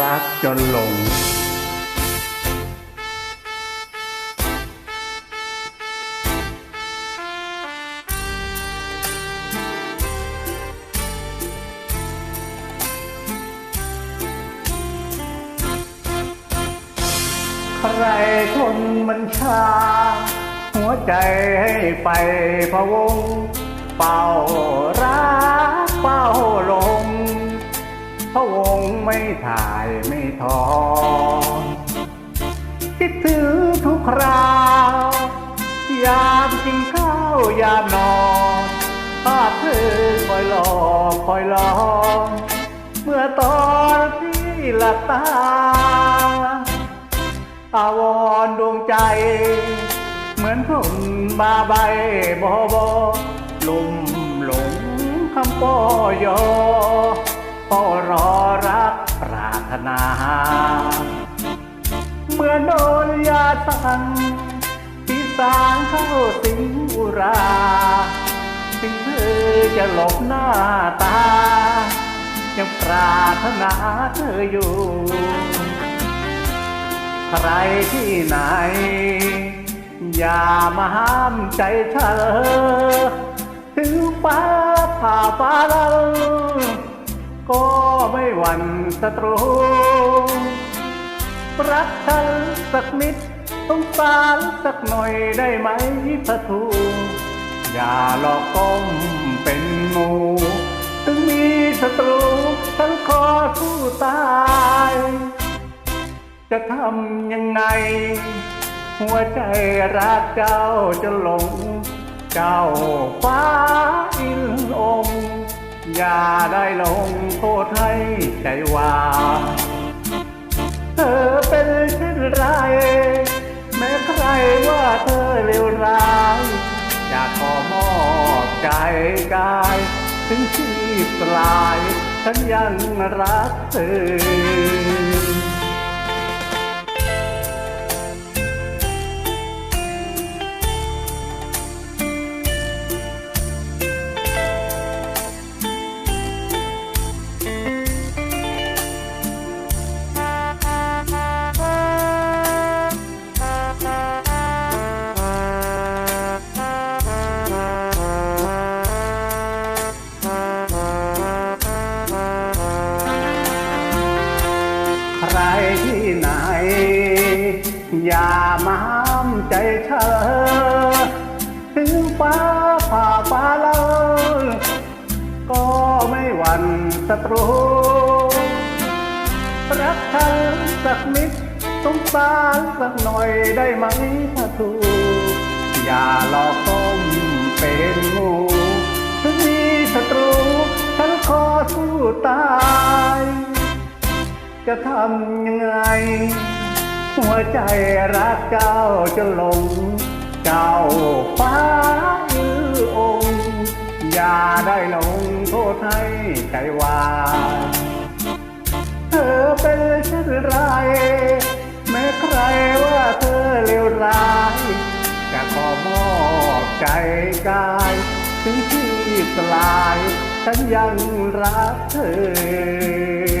รักจนหลง ใครคนมันชา หัวใจให้ไปพะวง เป่ารักเป่า ไม่ถ่ายไม่ทอคิดถึงทุกคราว ยามกินข้าวยามนอนภาพเธอคอยหลอกคอยหลอกเมื่อตอนที่หลับตาอาวรดวงใจ เหมือนพรุ่นบาใบบอบอลุ่มหลงคำปอยอ ปอรอรักปรารถนา เมื่อโดนยาสังที่สางเข้าสิงอุราถึงเธอจะหลบหน้าตา ยังปรารถนาเธออยู่ ใครที่ไหน อย่ามาห้ามใจเธอ ถึงฟ้าผ่าฟ้าลัง ก็ไม่หวั่นศัตรูรักฉันสักนิดต้องสารสักหน่อยได้ไหมพระทูอย่าหลอกก้มเป็นหมูถึงมีศัตรูฉันขอสู้ตาย จะทำยังไง หัวใจรักเจ้าจะหลง เจ้าฟ้าอินองอย่าได้หลง ทษให้ใจวางเธอเป็นเช่นไร แม้ใครว่าเธอเลวร้ายอยากขอมอบใจกาย ถึงชีพสลาย ฉันยังรักเธอ ใจเธอ ถึงฟ้าผ่าฟ้าเล่าก็ไม่หวั่นศัตรู รักฉันสักนิดสงสารสักหน่อยได้ไหมถ้าถูกอย่าหลอกต้มเป็นงูถึงมีศัตรู ฉันขอสู้ตาย จะทำยังไง หัวใจรักเจ้าจะหลง เจ้าฟ้ายือองค์ อย่าได้หลงโทษให้ใจวายเธอเป็นเช่นไรแม้ใครว่าเธอเลวร้ายจะขอมอบใจกายถึงที่สลาย ฉันยังรักเธอ